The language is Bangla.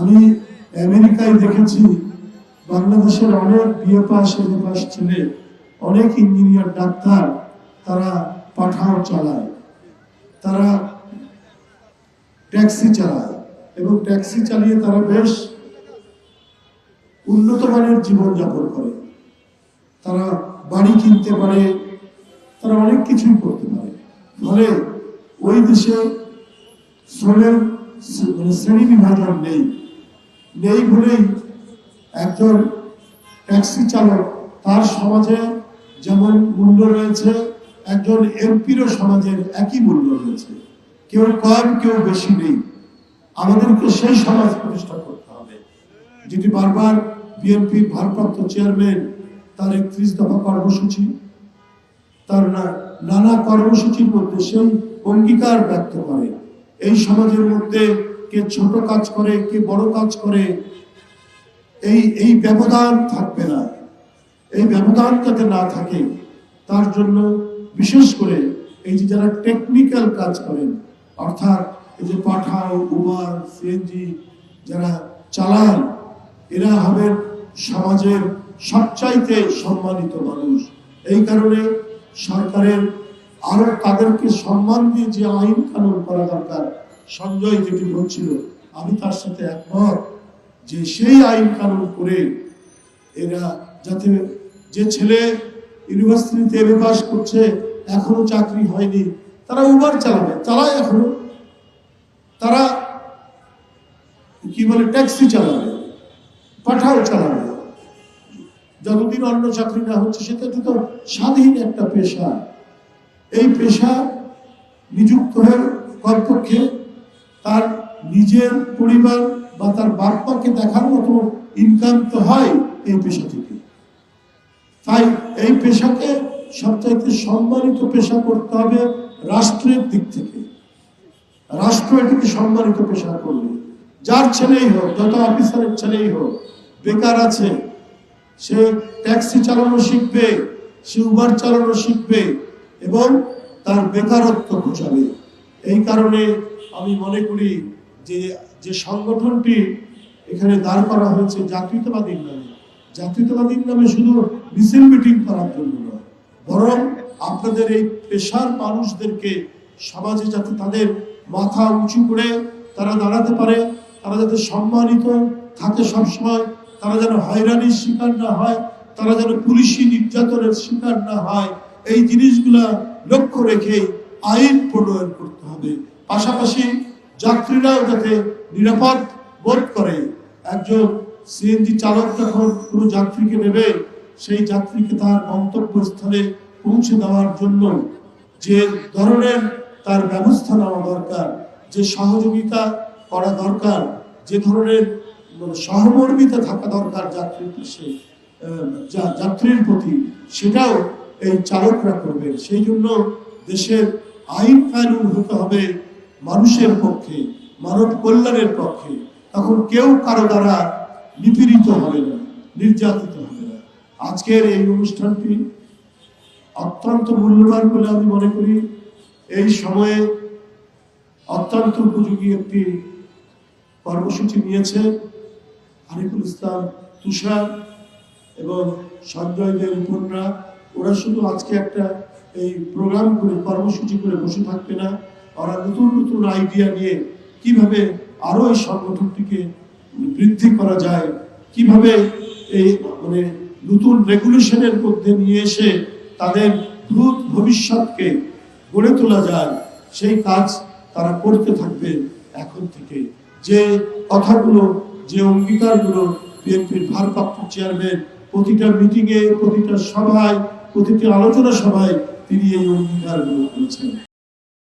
আমি আমেরিকায় দেখেছি, বাংলাদেশের অনেক বিএ পাস এম ছেলে, অনেক ইঞ্জিনিয়ার, ডাক্তার, তারা পাঠাও চালায়। তারা ট্যাক্সি চালায় এবং ট্যাক্সি চালিয়ে তারা বেশ উন্নত মানের জীবনযাপন করে। তারা বাড়ি কিনতে পারে, তারা অনেক কিছুই করতে পারে। ফলে ওই দেশে শ্রমের মানে শ্রেণি বিভাজন নেই। নেই বলেই একজন ট্যাক্সি চালক তার সমাজে যেমন মূল্য রয়েছে, একজন এমপিরও সমাজের একই মূল্য রয়েছে। কেউ কম, কেউ বেশি নেই। আমাদেরকে সেই সমাজ প্রতিষ্ঠা করতে হবে। যেটি বারবার বিএনপির ভারপ্রাপ্ত চেয়ারম্যান তার একত্রিশ দফা কর্মসূচি, তার নানা কর্মসূচির মধ্যে সেই অঙ্গীকার ব্যক্ত করে। এই সমাজের মধ্যে কে ছোট কাজ করে, কে বড় কাজ করে, এই এই ব্যবধান থাকবে না। এই ব্যবধান যাতে না থাকে, তার জন্য বিশেষ করে এই যে যারা টেকনিক্যাল কাজ করেন, অর্থাৎ এই যে পাঠাও উবার, সিএনজি যারা চালান, এরা হবেন সমাজের সবচাইতে সম্মানিত মানুষ। এই কারণে সরকারের আরও তাদেরকে সম্মান দিয়ে যে আইন কানুন করা দরকার সঞ্জয় যেটি বলছিল, আমি তার সাথে একমত যে সেই আইন কানুন করে এরা যাতে যে ছেলে ইউনিভার্সিটিতে এমএ পাস করছে, এখনও চাকরি হয়নি, তারা উবার চালাবে। চালায় এখনও, তারা কি বলে, ট্যাক্সি চালাবে, পাঠাও চালাবে। যতদিন অন্য চাকরি না হচ্ছে, সেটা তো স্বাধীন একটা পেশা। এই পেশা নিযুক্ত হয়ে কমপক্ষে তার নিজের পরিবার বা তার বাপ মাকে দেখার মতো ইনকাম তো হয় এই পেশা থেকে। তাই এই পেশাকে সবচাইতে সম্মানিত পেশা করতে হবে রাষ্ট্রের দিক থেকে। রাষ্ট্র এটিকে সম্মানিত পেশা করবে। যার ছেলেই হোক, যত অফিসারের ছেলেই হোক, বেকার আছে, সে ট্যাক্সি চালানো শিখবে, সে উবার চালানো শিখবে এবং তার বেকারত্ব ঘোচাবে। এই কারণে আমি মনে করি যে যে সংগঠনটি এখানে দাঁড় করা হয়েছে জাতীয়তাবাদীর নামে। জাতীয়তাবাদীর নামে শুধু মিছিল মিটিং করার জন্য নয়, বরং আপনাদের এই পেশার মানুষদেরকে সমাজে যাতে তাদের মাথা উঁচু করে তারা দাঁড়াতে পারে, তারা যাতে সম্মানিত থাকে সবসময়, তারা যেন হয়রানির শিকার না হয়, তারা যেন পুলিশি নির্যাতনের শিকার না হয়, এই জিনিসগুলা লক্ষ্য রেখে আইন প্রণয়ন করতে হবে। পাশাপাশি যাত্রীরাও যাতে নিরাপদ বোধ করে। একজন সিএনজি চালক যখন কোনো যাত্রীকে নেবে, সেই যাত্রীকে তার গন্তব্যস্থলে পৌঁছে দেওয়ার জন্য যে ধরনের তার ব্যবস্থা নেওয়া দরকার, যে সহযোগিতা করা দরকার, যে ধরনের মানে সহমর্মিতা থাকা দরকার যাত্রীর সে যাত্রীর প্রতি, সেটাও এই চালকরা করবে সেই জন্য দেশের আইন কানুন হতে হবে মানুষের পক্ষে, মানব কল্যাণের পক্ষে। তখন কেউ কারও দ্বারা নিপীড়িত হবে না, নির্যাতিত হবে না। আজকের এই অনুষ্ঠানটি অত্যন্ত মূল্যবান বলে আমি মনে করি। এই সময়ে অত্যন্ত উপযোগী একটি কর্মসূচি নিয়েছে আরিফুল ইসলাম তুষার এবং সঞ্জয় দেব ওরা শুধু আজকে একটা এই প্রোগ্রাম করে, কর্মসূচি করে বসে থাকবে না। ওরা নতুন নতুন আইডিয়া নিয়ে কীভাবে আরও এই সংগঠনটিকে বৃদ্ধি করা যায়, কীভাবে এই মানে নতুন রেগুলেশনের মধ্যে নিয়ে এসে তাদের ভূত ভবিষ্যৎকে গড়ে তোলা যায়, সেই কাজ তারা করতে থাকবে এখন থেকে। যে কথাগুলো, যে অঙ্গীকারগুলো বিএনপির ভারপ্রাপ্ত চেয়ারম্যান প্রতিটা মিটিংয়ে প্রতিটা সভায়, প্রতিটি আলোচনা সভায় তিনি এই অঙ্গীকারগুলো করেছেন